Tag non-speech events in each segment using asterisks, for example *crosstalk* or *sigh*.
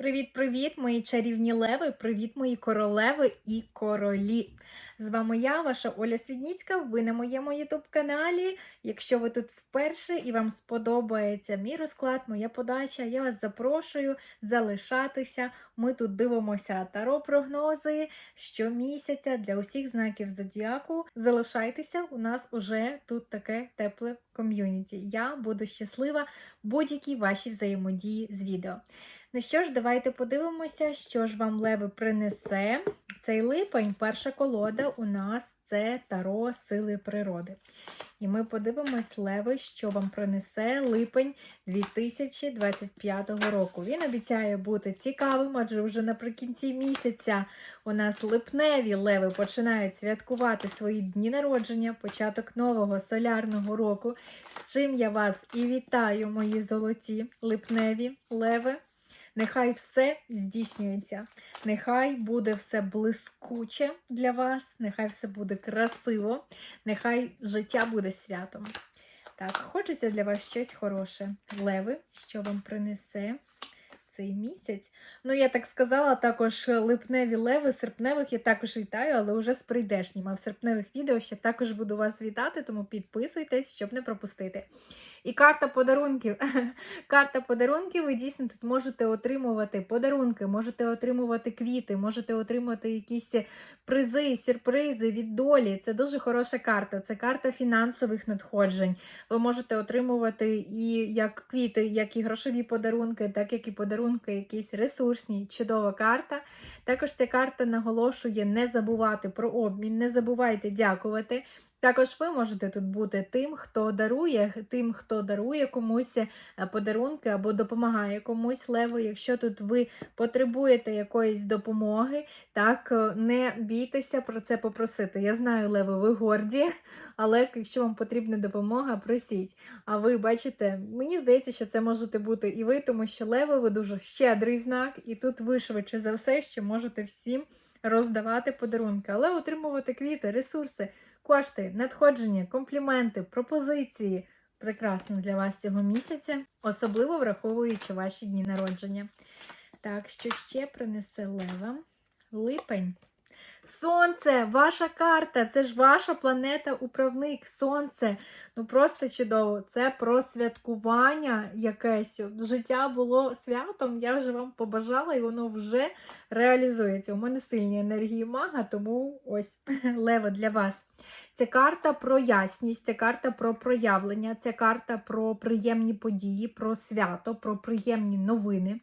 Привіт-привіт, мої чарівні леви! Привіт, мої королеви і королі! З вами я, ваша Оля Свідніцька. Ви на моєму ютуб-каналі. Якщо ви тут вперше і вам сподобається мій розклад, моя подача, я вас запрошую залишатися. Ми тут дивимося таро-прогнози щомісяця для усіх знаків зодіаку. Залишайтеся, у нас уже тут таке тепле ком'юніті. Я буду щаслива будь-якій вашій взаємодії з відео. Ну що ж, давайте подивимося, що ж вам леви принесе. Цей липень, перша колода у нас це таро сили природи. І ми подивимось, леви, що вам принесе липень 2025 року. Він обіцяє бути цікавим, адже вже наприкінці місяця у нас липневі леви починають святкувати свої дні народження, початок нового солярного року. З чим я вас і вітаю, мої золоті липневі леви. Нехай все здійснюється. Нехай буде все блискуче для вас, нехай все буде красиво, нехай життя буде святом. Так, хочеться для вас щось хороше. Леви, що вам принесе цей місяць. Ну, я так сказала, також липневі леви, серпневих я також вітаю, але вже з прийдешнім. А в серпневих відео ще також буду вас вітати, тому підписуйтесь, щоб не пропустити. І карта подарунків. *laughs* Карта подарунків, ви дійсно тут можете отримувати подарунки, можете отримувати квіти, можете отримати якісь призи, сюрпризи від долі. Це дуже хороша карта. Це карта фінансових надходжень. Ви можете отримувати і як квіти, як і грошові подарунки, так як і подарунки, якісь ресурсні. Чудова карта. Також ця карта наголошує не забувати про обмін, не забувайте дякувати. Також ви можете тут бути тим, хто дарує, тим, хто дарує комусь е, подарунки або допомагає комусь леву. Якщо тут ви потребуєте якоїсь допомоги, так е, не бійтеся про це попросити. Я знаю, леви, ви горді, але якщо вам потрібна допомога, просіть. А ви бачите, мені здається, що це можете бути і ви, тому що леви, ви дуже щедрий знак, і тут ви швидше за все, що можете всім роздавати подарунки, але отримувати квіти, ресурси кошти, надходження, компліменти, пропозиції. Прекрасно для вас цього місяця, особливо враховуючи ваші дні народження. Так, що ще принесе лева? Липень. Сонце, ваша карта, це ж ваша планета-управник. Сонце. Ну просто чудово. Це про святкування якесь. Життя було святом, я вже вам побажала, і воно вже реалізується. У мене сильні енергії мага, тому ось *laughs* лева для вас. Це карта про ясність, це карта про проявлення, це карта про приємні події, про свято, про приємні новини.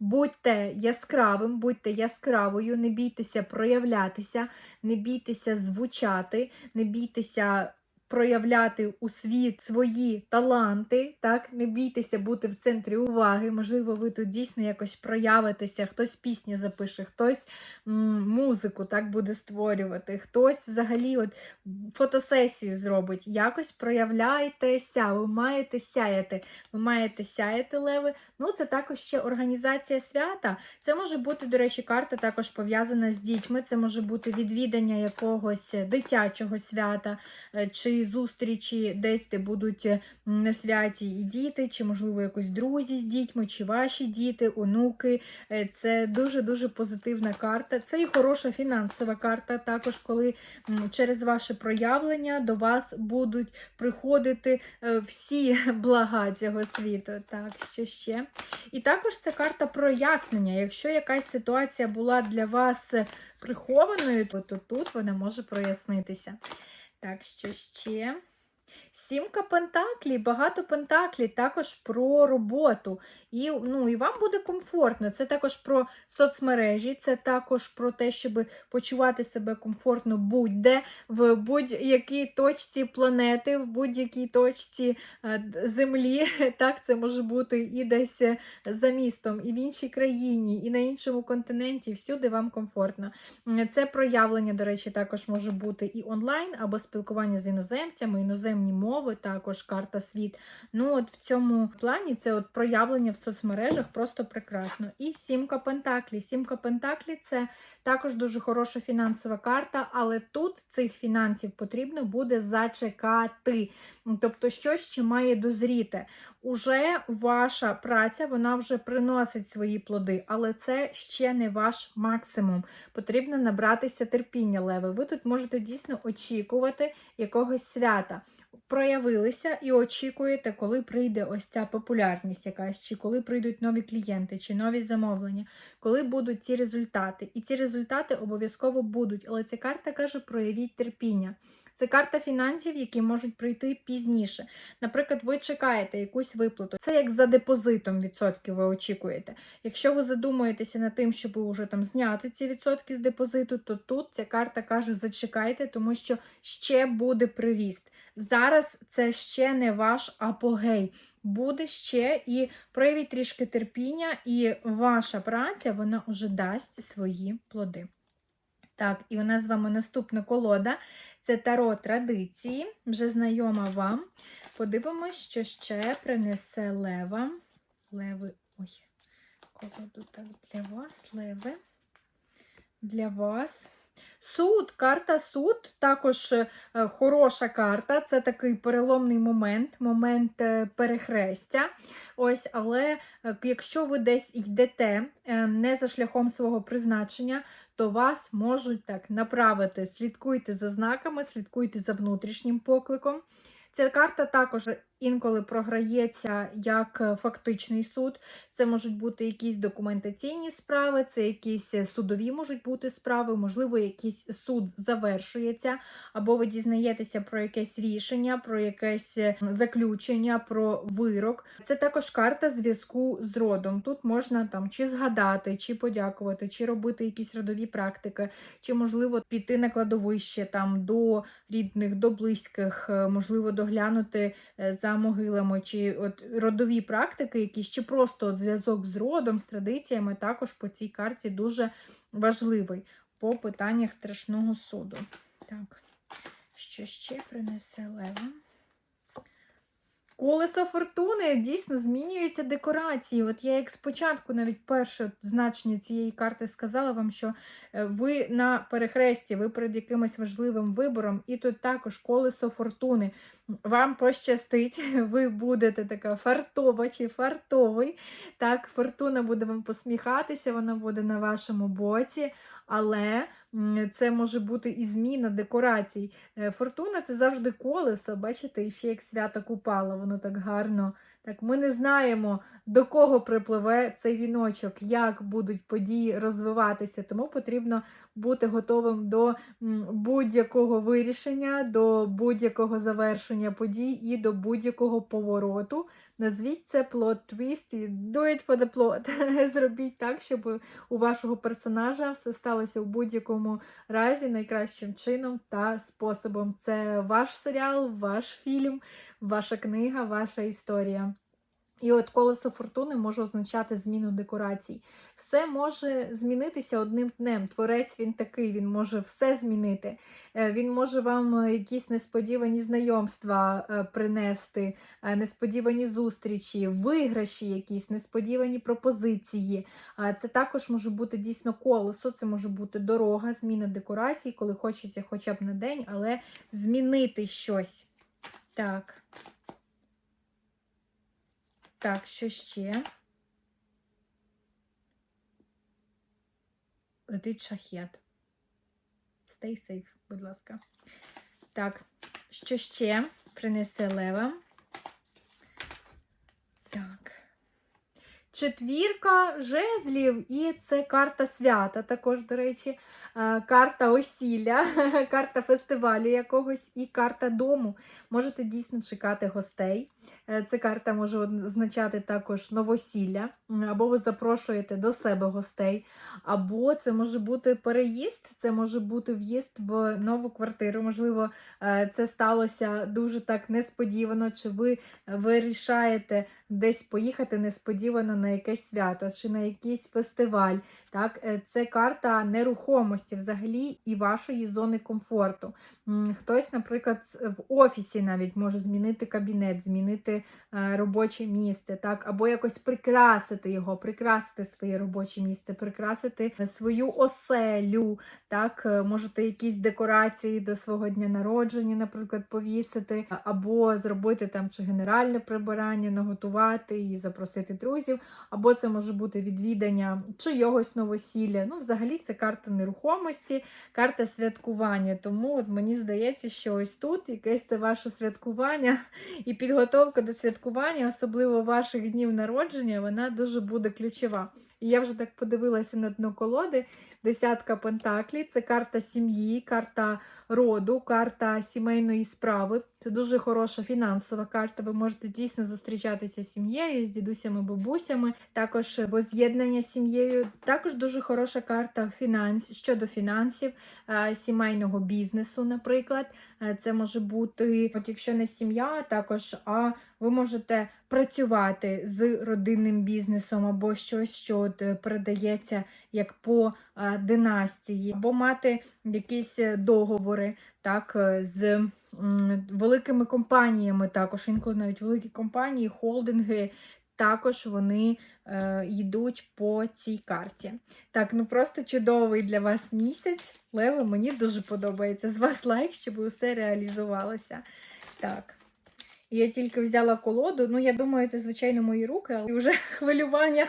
Будьте яскравим, будьте яскравою, не бійтеся проявлятися, не бійтеся звучати, не бійтеся проявляти у світ свої таланти, так, не бійтеся бути в центрі уваги. Можливо, ви тут дійсно якось проявитеся, хтось пісню запише, хтось музику так буде створювати, хтось взагалі от фотосесію зробить. Якось проявляйтеся, ви маєте сяяти, ви маєте сяяти леви. Ну, це також ще організація свята. Це може бути, до речі, карта також пов'язана з дітьми. Це може бути відвідання якогось дитячого свята. Е, чи зустрічі, десь де будуть е, на святі і діти, чи, можливо, якось друзі з дітьми, чи ваші діти, онуки. Е, це дуже-дуже позитивна карта. Це і хороша фінансова карта, також, коли через ваше проявлення до вас будуть приходити е, всі *laughs* блага цього світу. Так, що ще? І також це карта прояснення. Якщо якась ситуація була для вас прихованою, то тут вона може прояснитися. Так, що ще? Сімка пентаклів, багато пентаклів, також про роботу. І ну, і вам буде комфортно. Це також про соцмережі, це також про те, щоб почувати себе комфортно будь-де, в будь-якій точці планети, в будь-якій точці е, землі. *laughs* Так, Це може бути і десь за містом, і в іншій країні, і на іншому континенті. Всюди вам комфортно. Це проявлення, до речі, також може бути і онлайн, або спілкування з іноземцями, іноземні мови, також карта світ. Ну, от В цьому плані це от проявлення в соцмережах просто прекрасно. І сімка Пентаклі. Сімка Пентаклі це також дуже хороша фінансова карта, але тут цих фінансів потрібно буде зачекати. Тобто, щось ще має дозріти. уже ваша праця вона вже приносить свої плоди, але це ще не ваш максимум. Потрібно набратися терпіння, леви. Ви тут можете дійсно очікувати якогось свята. Проявилися і очікуєте, коли прийде ось ця популярність якась, чи коли прийдуть нові клієнти, чи нові замовлення, коли будуть ці результати. І ці результати обов'язково будуть. Але ця карта каже: проявіть терпіння. Це карта фінансів, які можуть прийти пізніше. Наприклад, ви чекаєте якусь виплату. Це як за депозитом відсотків ви очікуєте. Якщо ви задумуєтеся над тим, щоб вже там зняти ці відсотки з депозиту, то тут ця карта каже: зачекайте, тому що ще буде приріст. Зараз це ще не ваш апогей. Буде ще і проявіть трішки терпіння, і ваша праця вона вже дасть свої плоди. Так, і у нас з вами наступна колода це таро традиції, вже знайома вам. Подивимось, що ще принесе лева. Леви. Ой, колоду так для вас, леви. Для вас. Суд, карта суд, також е, хороша карта. Це такий переломний момент, момент е, перехрестя. Ось, Але е, якщо ви десь йдете не за шляхом свого призначення, то вас можуть так направити. Слідкуйте за знаками, слідкуйте за внутрішнім покликом. Ця карта також інколи програється як е, фактичний суд. Це можуть бути якісь документаційні справи, це якісь е, судові можуть бути справи, можливо, якийсь суд завершується, або ви дізнаєтеся про якесь рішення, про якесь е, заключення, про вирок. Це також карта зв'язку з родом. Тут можна там чи згадати, чи подякувати, чи робити якісь родові практики, чи, можливо, піти на кладовище там до рідних, до близьких, можливо, доглянути за могилами, чи от родові практики, якісь, чи просто зв'язок з родом, з традиціями, також по цій карті дуже важливий по питаннях страшного суду. Так, що ще принесе Лева? Колесо фортуни дійсно змінюються декорації. От я як спочатку, навіть перше значення цієї карти сказала вам, що е, ви на перехресті, ви перед якимось важливим вибором, і тут також колесо фортуни. Вам пощастить, *laughs* ви будете така фартова чи фартовий. Так, фортуна буде вам посміхатися, вона буде на вашому боці, але це може бути і зміна декорацій. Е, фортуна це завжди колесо, бачите, ще як свято купала, воно так гарно. Так, Ми не знаємо, до кого припливе цей віночок, як будуть події розвиватися, тому потрібно бути готовим до будь-якого вирішення, до будь-якого завершення подій і до будь-якого повороту. Назвіть це плот твіст і do it for the plot. *laughs* Зробіть так, щоб у вашого персонажа все сталося в будь-якому разі найкращим чином та способом. Це ваш серіал, ваш фільм, ваша книга, ваша історія. І от колесо фортуни може означати зміну декорацій. Все може змінитися одним днем. Творець він такий, він може все змінити. Е, він може вам е, якісь несподівані знайомства е, принести, несподівані зустрічі, виграші, якісь несподівані пропозиції. Це також може бути дійсно колесо, це може бути дорога, зміна декорацій, коли хочеться хоча б на день, але змінити щось. Так. Так, що ще? Летить шахет. Stay safe, будь ласка. Так, що ще принесе лева? Так. Четвірка жезлів, і це карта свята, також, до речі, карта осілля, *laughs* карта фестивалю якогось і карта дому. Можете дійсно чекати гостей. Е, це карта може означати також новосілля, або ви запрошуєте до себе гостей, або це може бути переїзд, це може бути в'їзд в нову квартиру. Можливо, е, це сталося дуже так несподівано, чи ви вирішаєте десь поїхати несподівано на на якесь свято чи на якийсь фестиваль. Так, Е, Це карта нерухомості взагалі і вашої зони комфорту. Хтось, наприклад, в офісі навіть може змінити кабінет, змінити е, робоче місце, так, або якось прикрасити його, прикрасити своє робоче місце, прикрасити свою оселю. Так, Е, можете якісь декорації до свого дня народження, наприклад, повісити, або зробити там чи генеральне прибирання, наготувати і запросити друзів, або це може бути відвідання чийогось новосілля. Ну, взагалі, це карта нерухомості, карта святкування. Тому от мені здається, що ось тут якесь це ваше святкування і підготовка до святкування, особливо ваших днів народження, вона дуже буде ключова. І я вже так подивилася на дно колоди. Десятка пентаклі це карта сім'ї, карта роду, карта сімейної справи. Це дуже хороша фінансова карта. Ви можете дійсно зустрічатися з сім'єю, з дідусями, бабусями, також воз'єднання з сім'єю. Також дуже хороша карта фінанс щодо фінансів, е, сімейного бізнесу, наприклад. Е, Це може бути, от якщо не сім'я, також а ви можете працювати з родинним бізнесом або щось, що е, передається як по е, династії, або мати якісь е, договори так, е, з великими компаніями, також інколи навіть великі компанії, холдинги. Також вони е, йдуть по цій карті. Так, ну просто чудовий для вас місяць. Лево, мені дуже подобається. З вас лайк, щоб усе реалізувалося. Так. Я тільки взяла колоду. Ну, я думаю, це, звичайно, мої руки, але вже *laughs* хвилювання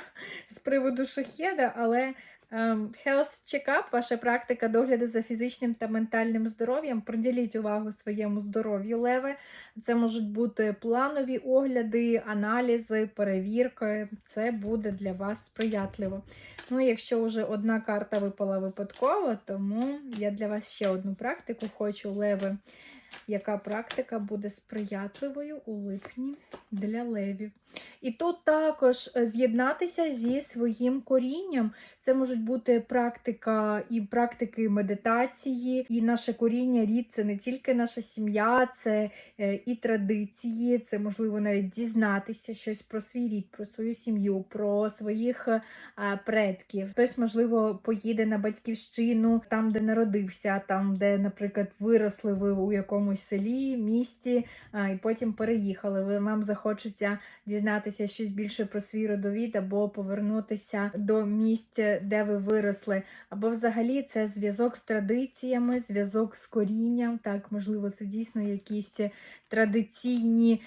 з приводу шахеда, але ем, health check-up, ваша практика догляду за фізичним та ментальним здоров'ям. Приділіть увагу своєму здоров'ю, леве. Це можуть бути планові огляди, аналізи, перевірки. Це буде для вас сприятливо. Ну, якщо вже одна карта випала випадково, тому я для вас ще одну практику хочу, леви. Яка практика буде сприятливою у липні для левів? І тут також е, з'єднатися зі своїм корінням. Це можуть бути практика і практики медитації, і наше коріння, рід це не тільки наша сім'я, це е, і традиції, це можливо навіть дізнатися щось про свій рід, про свою сім'ю, про своїх е, предків. Хтось, можливо, поїде на батьківщину, там, де народився, там, де, наприклад, виросли ви у якомусь селі, місті, і потім переїхали. Ви вам захочеться дізнатися щось більше про свій родовід, або повернутися до місця, де ви виросли. Або взагалі це зв'язок з традиціями, зв'язок з корінням. Так, можливо, це дійсно якісь традиційні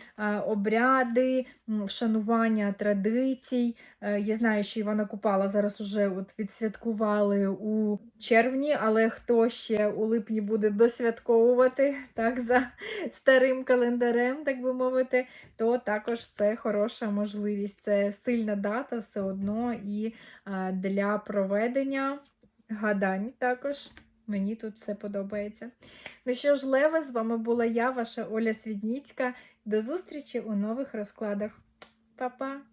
обряди, вшанування традицій. Е, Я знаю, що Івана Купала зараз уже от відсвяткували у червні, але хто ще у липні буде досвятковувати так за старим календарем, так би мовити, то також це хороша можливість. Це сильна дата все одно і е, для проведення гадань також. Мені тут все подобається. Ну що ж, Леве, з вами була я, ваша Оля Свідніцька. До зустрічі у нових розкладах. Па-па!